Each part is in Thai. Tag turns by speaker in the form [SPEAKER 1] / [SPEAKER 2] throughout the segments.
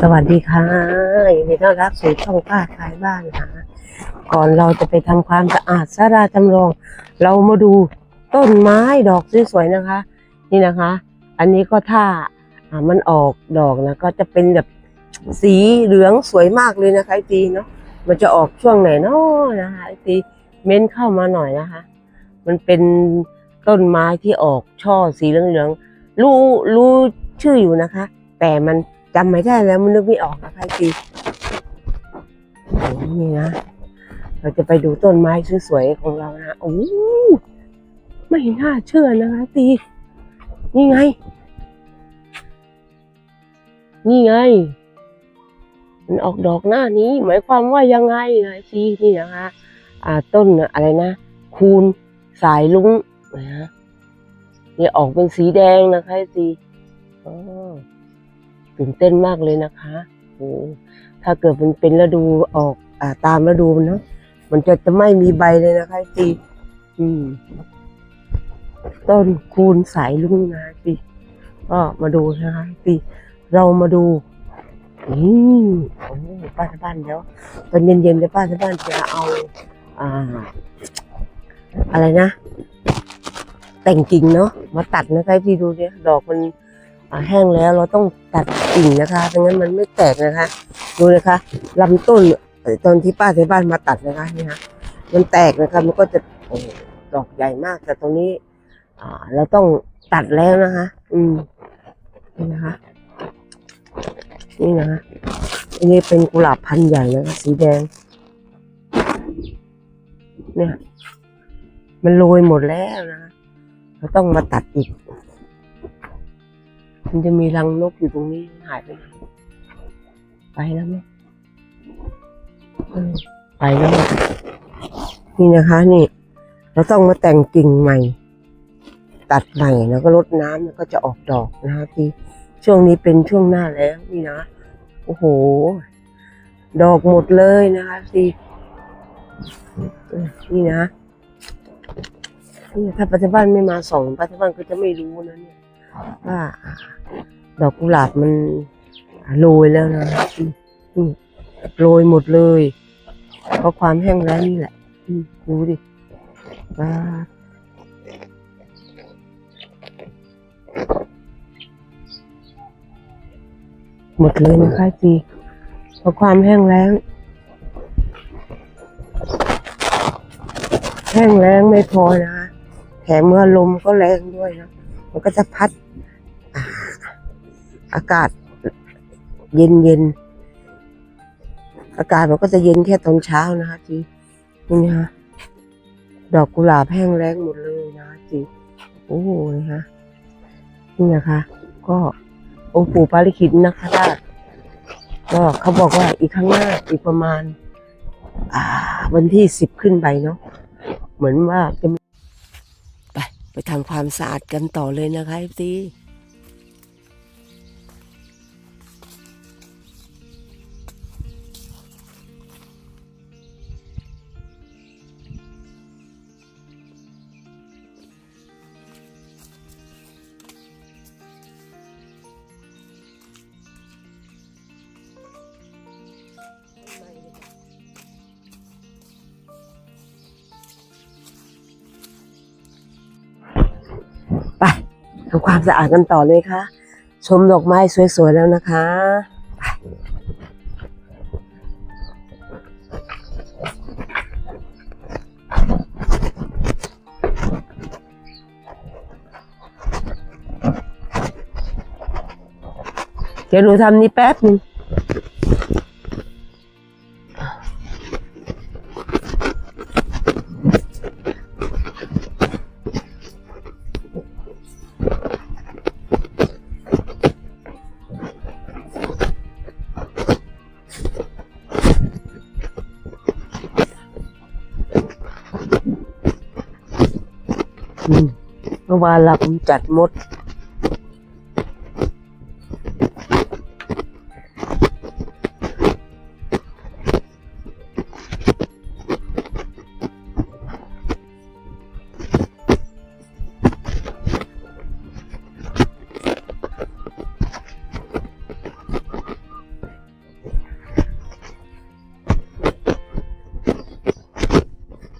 [SPEAKER 1] สวัสดีค่ะยินดีต้อนรับสู่ช่องป้าขายบ้านค่ะก่อนเราจะไปทำความสะอาดสาราจำลอง เรามาดูต้นไม้ดอกสวยๆนะคะ นี่นะคะ อันนี้ก็ถ้าอ่ามันออกดอกนะก็จะเป็นแบบสีเหลืองสวยมากเลยนะคะไอตีเนาะมันจะออกช่วงไหนเนาะนะคะไอตีเม้นเข้ามาหน่อยนะคะ มันเป็นต้นไม้ที่ออกช่อสีเหลืองๆรู้รู้ชื่ออยู่นะคะ แต่มัน จำไม่ได้แล้วมันนึกไม่ออกนะคะไอตีโอ้นี่นะ เราจะไปดูต้นไม้สวยๆของเรานะโอ้ไม่น่าเชื่อนะคะตีนี่ไง นี่ไง มันออกดอกหน้านี้ หมายความว่ายังไงนะซีนี่นะคะ อ่าต้นอะไรนะ คูณสายลุงนะนี่ออกเป็นสีแดงนะคะซีอ๋อ ตื่นเต้นมากเลยนะคะถ้าเกิดมันเป็นฤดูออกอ่าตามฤดูนเนาะมันจะจะไม่มีใบเลยนะคะซีอืมต้นคูณสายลุงนะซีก็มาดูนะคะซีเรามาดูอืมโอ้ป้าที่บ้านเดี๋ยวตอนเย็นๆเดี๋ยวป้าที่บ้านจะเอา อ่า อะไรนะ แต่งกิ่งเนาะมาตัดนะคะพี่ดูเนี่ยดอกมัน แห้งแล้วเราต้องตัดกิ่งนะคะไม่งั้นมันไม่แตกนะคะ ดูนะคะลำต้นตอนที่ป้าที่บ้านมาตัดนะคะนี่ฮะมันแตกนะคะมันก็จะโอ้ดอกใหญ่มาก แต่ตรงนี้ อ่า เราต้องตัดแล้วนะคะ อืมนี่นะคะ นี่นะอันนี้เป็นกุหลาบพันธุ์ใหญ่นะคะสีแดง เนี่ย มันโรยหมดแล้วนะเราต้องมาตัดอีก มันจะมีรังนกอยู่ตรงนี้หายไปไหนไปแล้วมั้งเออไปแล้วมั้งนี่นะคะนี่ เราต้องมาแต่งกิ่งใหม่ ตัดใหม่แล้วก็รดน้ำแล้วก็จะออกดอกนะคะที่ช่วงนี้เป็นช่วงหน้าแล้วนี่นะโอ้โห ดอกหมดเลยนะคะสินี่นะนี่ถ้าปัจจุบันไม่มาส่องปัจจุบันก็จะไม่รู้นะเนี่ยว่า ดอกกุหลาบมันโรยแล้วนะโรยหมดเลย เพราะความแห้งแล้งนี่แหละดูดิว้าหมดเลยนะคะจีเพราะความแห้งแล้ง แห้งแล้งไม่พอนะคะแถมเมื่อลมก็แรงด้วยนะ มันก็จะพัด อากาศเย็นเย็นอากาศมันก็จะเย็นแค่ตอนเช้านะคะจีนี่นะคะดอกกุหลาบแห้งแล้งหมดเลยนะจีโอ้โหนะคะนี่นะคะ ก็องค์ปู่ปาริคิดนะคะราชก็เขาบอกว่าอีกข้างหน้าอีกประมาณ อ่า วันที่สิบขึ้นไปเนาะเหมือนว่าจะไปไปทำความสะอาดกันต่อเลยนะคะพี่ ทำความสะอาดกันต่อเลยค่ะ ชมดอกไม้สวยๆแล้วนะคะเดี๋ยวหนูทำนี่แป๊บหนึง มาละผมจัดหมด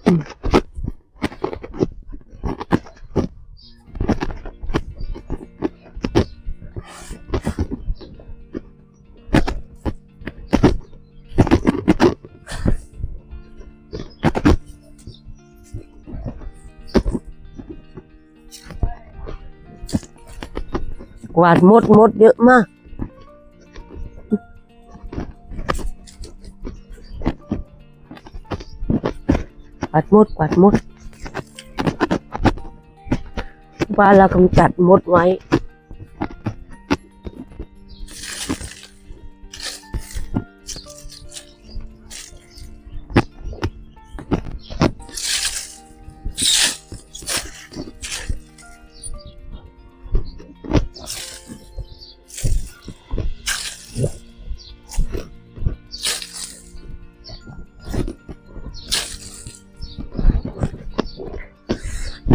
[SPEAKER 1] Mm-hmm. วาดมดมดเยอะมาก กวาดมดกวาดมดบ้านเรากำจัดมดไว้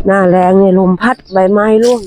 [SPEAKER 1] หน้าแรงเนี่ยลมพัดใบไม้ร่วง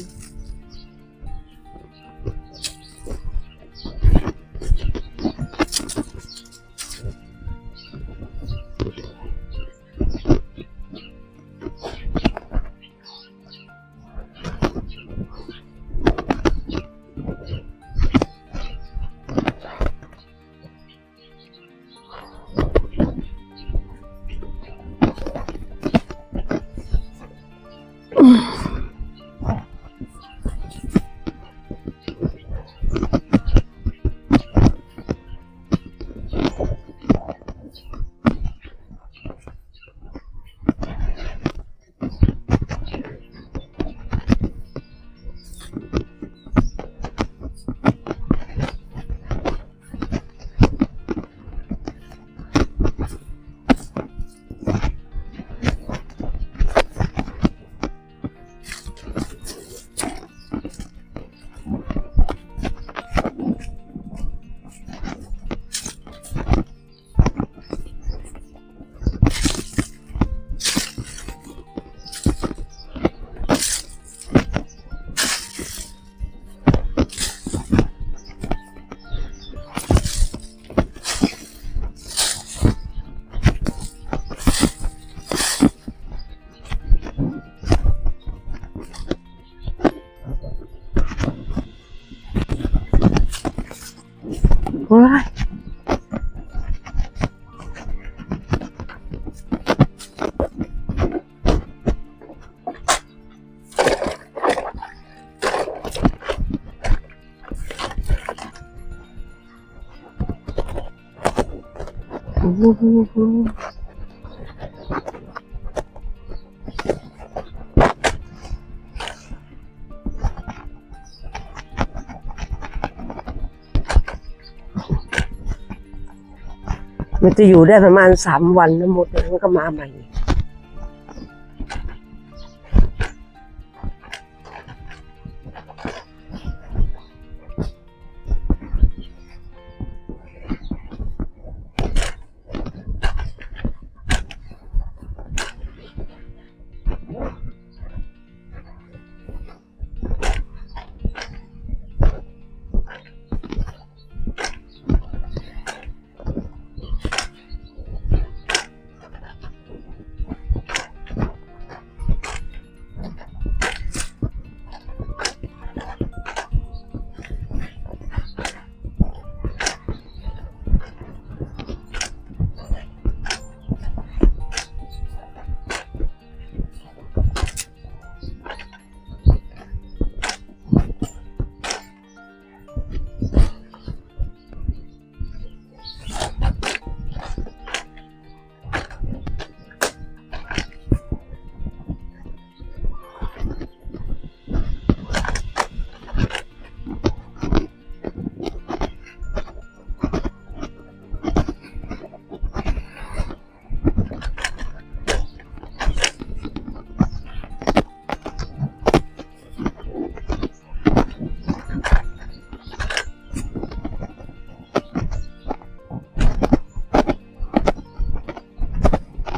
[SPEAKER 1] โอ้ยโมันจะอยู่ได้ประมาณสามวันนะหมดแล้วมันก็มาใหม่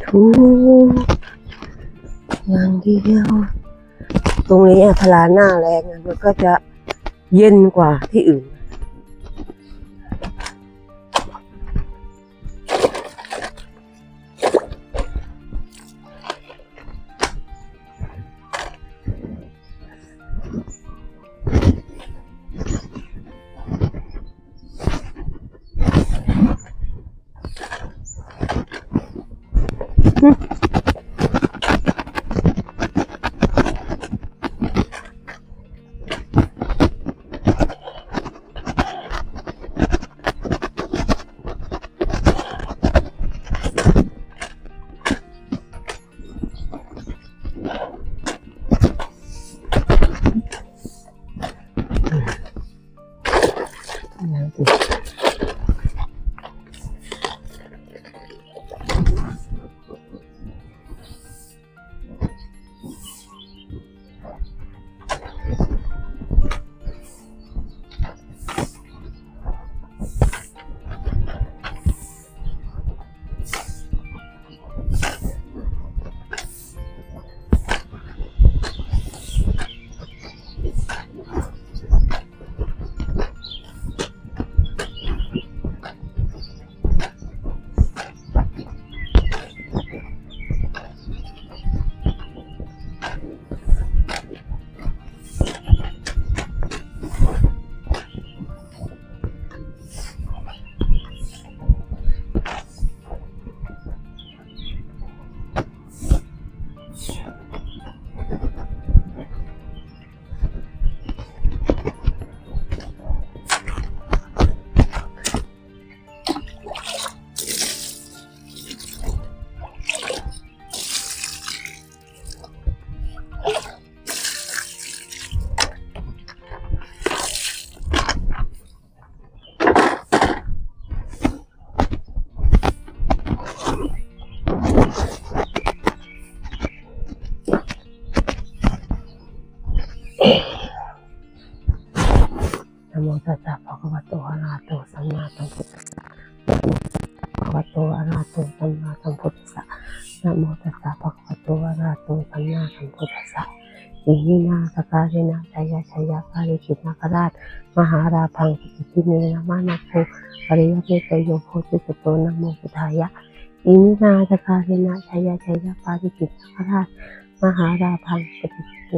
[SPEAKER 1] ถูอย่างเดียว ตรงนี้พลาหน้าแรงมันก็จะเย็นกว่าที่อื่น นะโมตัสสะภะคะวะโตอะระหะโตสัมมาสัมพุทธัสสะอิมินาสการินาชยชยาการิกิตนาคราช มหาราพังปิติเนนะมานะโคปริยเมตโยโพธิสตโตนะโมพุทธายะอิมินาสการินาชยชยาการิกิตนาคราช มหาราพังปฏิเน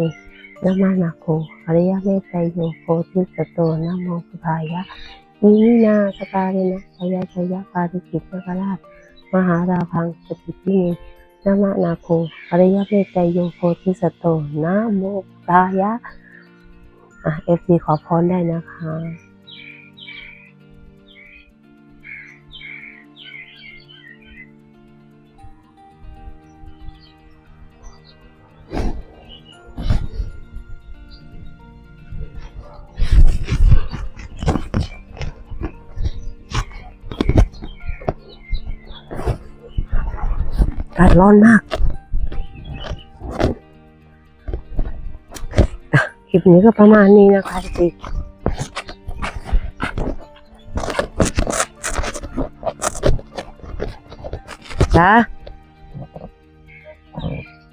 [SPEAKER 1] นะมานาโคอริยเมตโยโพธิสตโตนะโมพุทธายะอิมินาสการินะชยชยาการิกิตนาคราช มหาราพังปฏิเน นะมานาโคอริยเมตโยโพธิสโตนะโมพุทธายะอะเอฟซีขอพรได้นะคะ กาศร้อนมาก คลิปนี้ก็ประมาณนี้นะคะสิจ้า